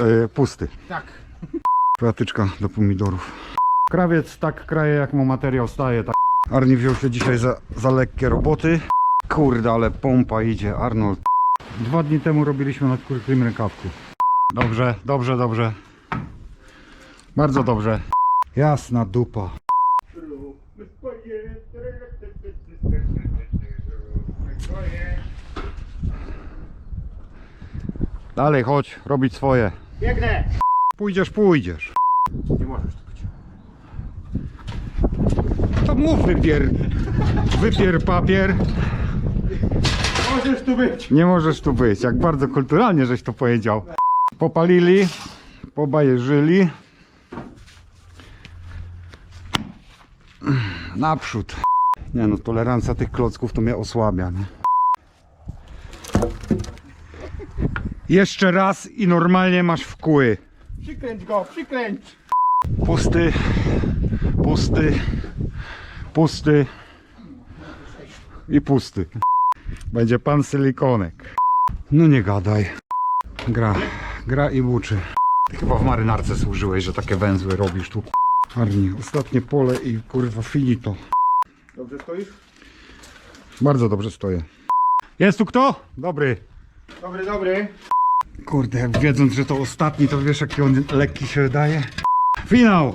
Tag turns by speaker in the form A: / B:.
A: E, pusty.
B: Tak.
A: Patyczka do pomidorów. Krawiec tak kraje jak mu materiał staje. Tak. Arni wziął się dzisiaj za, za lekkie roboty. Kurde, ale pompa idzie, Arnold. Dwa dni temu robiliśmy na krótkim rękawku. Dobrze, dobrze, dobrze. Bardzo dobrze. Jasna dupa. Dalej, chodź, robić swoje.
B: Biegnę!
A: Pójdziesz, pójdziesz.
B: Nie możesz tu być.
A: To mów wypier. Wypier papier.
B: Możesz tu być!
A: Nie możesz tu być. Jak bardzo kulturalnie żeś to powiedział. Popalili, pobajeżyli. Naprzód. Nie no, tolerancja tych klocków to mnie osłabia, nie? Jeszcze raz i normalnie masz wkły.
B: Przykręć go, przykręć!
A: Pusty, pusty, pusty i pusty. Będzie pan silikonek. No nie gadaj. Gra, gra i buczy. Ty chyba w marynarce służyłeś, że takie węzły robisz tu. Arni, ostatnie pole i kurwa finito.
B: Dobrze stoisz?
A: Bardzo dobrze stoję. Jest tu kto? Dobry.
B: Dobry, dobry.
A: Kurde, wiedząc, że to ostatni, to wiesz jaki on lekki się wydaje? Finał!